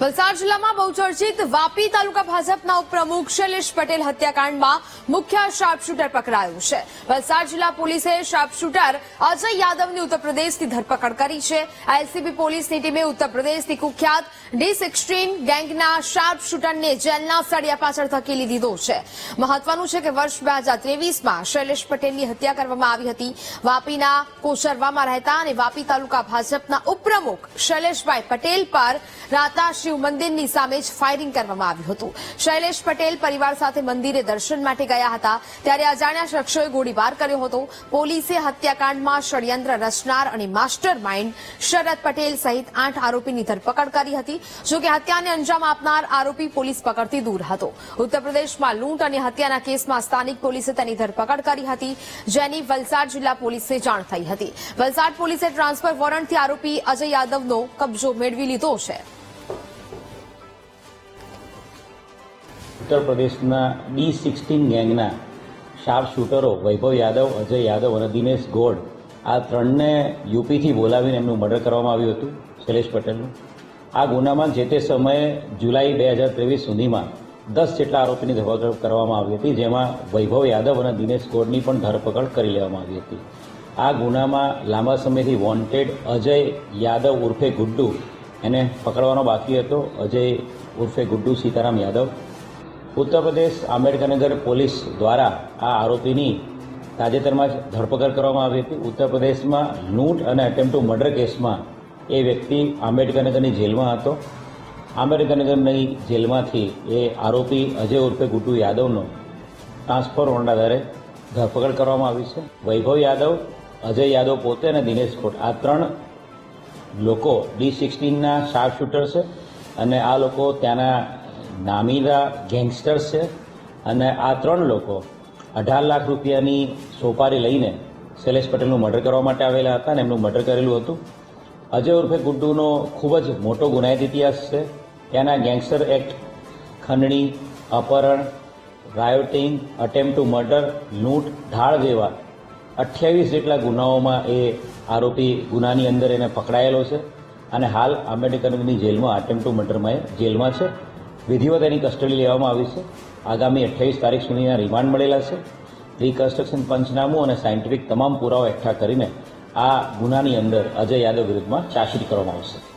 વલસાડ જિલ્લામાં બહુચર્ચિત વાપી તાલુકા ભાજપના ઉપપ્રમુખ શૈલેષ પટેલ હત્યાકાંડમાં મુખ્ય શાર્પશૂટર પકડાયું છે. વલસાડ જિલ્લા પોલીસે શાર્પશૂટર અજય યાદવની ઉત્તર પ્રદેશથી ધરપકડ કરી છે. એલસીબી પોલીસની ટીમે ઉત્તરપ્રદેશથી કુખ્યાત ડી સિક્સટીન ગેંગના શાર્પશૂટરને જેલના સળિયા પાછળ ધકેલી દીધો છે. મહત્વનું છે કે વર્ષ બે હજાર ત્રેવીસમાં શૈલેષ પટેલની હત્યા કરવામાં આવી હતી. વાપીના કોશરવામાં રહેતા અને વાપી તાલુકા ભાજપના ઉપપ્રમુખ શૈલેષભાઈ પટેલ પર રાતા શિવ મંદિરની સામે જ ફાયરિંગ કરવામાં આવ્યું હતું. શૈલેષ પટેલ પરિવાર સાથે મંદિરે દર્શન માટે ગયા હતા. ત્યારે અજાણ્યા શખ્સોએ ગોળીબાર કર્યો હતો. પોલીસે હત્યાકાંડમાં ષડયંત્ર રચનાર અને માસ્ટર શરદ પટેલ સહિત આઠ આરોપીની ધરપકડ કરી હતી. જોકે હત્યાને અંજામ આપનાર આરોપી પોલીસ પકડથી દૂર હતો. ઉત્તર પ્રદેશમાં લૂંટ અને હત્યાના કેસમાં સ્થાનિક પોલીસે તેની ધરપકડ કરી હતી. જેની વલસાડ જિલ્લા પોલીસને જાણ થઈ હતી. વલસાડ પોલીસે ટ્રાન્સફર વોરંટથી આરોપી અજય યાદવનો કબજો મેળવી લીધો છે. ઉત્તર પ્રદેશના ડી સિક્સટીન ગેંગના શાર્પ શૂટરો વૈભવ યાદવ, અજય યાદવ અને દિનેશ ગોડ આ ત્રણને યુપીથી બોલાવીને એમનું મર્ડર કરવામાં આવ્યું હતું, શૈલેષ પટેલનું. આ ગુનામાં જે તે સમયે જુલાઈ બે હજાર ત્રેવીસ સુધીમાં દસ જેટલા આરોપીની ધરપકડ કરવામાં આવી હતી, જેમાં વૈભવ યાદવ અને દિનેશ ગોડની પણ ધરપકડ કરી લેવામાં આવી હતી. આ ગુનામાં લાંબા સમયથી વોન્ટેડ અજય યાદવ ઉર્ફે ગુડ્ડુ એને પકડવાનો બાકી હતો. અજય ઉર્ફે ગુડ્ડુ સીતારામ યાદવ ઉત્તર પ્રદેશ આંબેડકરનગર પોલીસ દ્વારા આ આરોપીની તાજેતરમાં જ ધરપકડ કરવામાં આવી હતી. ઉત્તર પ્રદેશમાં લૂંટ અને અટેમ્પ ટુ મર્ડર કેસમાં એ વ્યક્તિ આંબેડકરનગરની જેલમાં હતો. આંબેડકરનગરની જેલમાંથી એ આરોપી અજય ઉર્ફે ગુટુ યાદવનો ટ્રાન્સફર વોરંટ આધારે ધરપકડ કરવામાં આવી છે. વૈભવ યાદવ, અજય યાદવ પોતે અને દિનેશ કોટ આ ત્રણ લોકો ડી સિક્સટીનના શાર્પ શૂટર છે અને આ લોકો ત્યાંના નામીના ગેંગસ્ટર્સ છે અને આ ત્રણ લોકો અઢાર લાખ રૂપિયાની સોપારી લઈને શૈલેષ પટેલનું મર્ડર કરવા માટે આવેલા હતા અને એમનું મર્ડર કરેલું હતું. અજય ઉર્ફે ગુડ્ડુનો ખૂબ જ મોટો ગુનાહિત ઇતિહાસ છે. ત્યાંના ગેંગસ્ટર એક્ટ ખંડણી, અપહરણ, રાયોટિંગ અટેમ્પ ટુ મર્ડર લૂંટ, ઢાળ જેવા અઠ્યાવીસ જેટલા ગુનાઓમાં એ આરોપી ગુનાની અંદર એને પકડાયેલો છે અને હાલ આંબેડકરની જેલમાં અટેમ્પ ટુ મર્ડરમાં એ જેલમાં છે. વિધિવત એની કસ્ટડી લેવામાં આવી છે. આગામી અઠ્યાવીસ તારીખ સુધીના રિમાન્ડ મળેલા છે. રિકન્સ્ટ્રક્શન પંચનામું અને સાયન્ટિફિક તમામ પુરાવા એકઠા કરીને આ ગુનાની અંદર અજય યાદવ વિરુદ્ધમાં ચાર્જશીટ કરવામાં આવશે.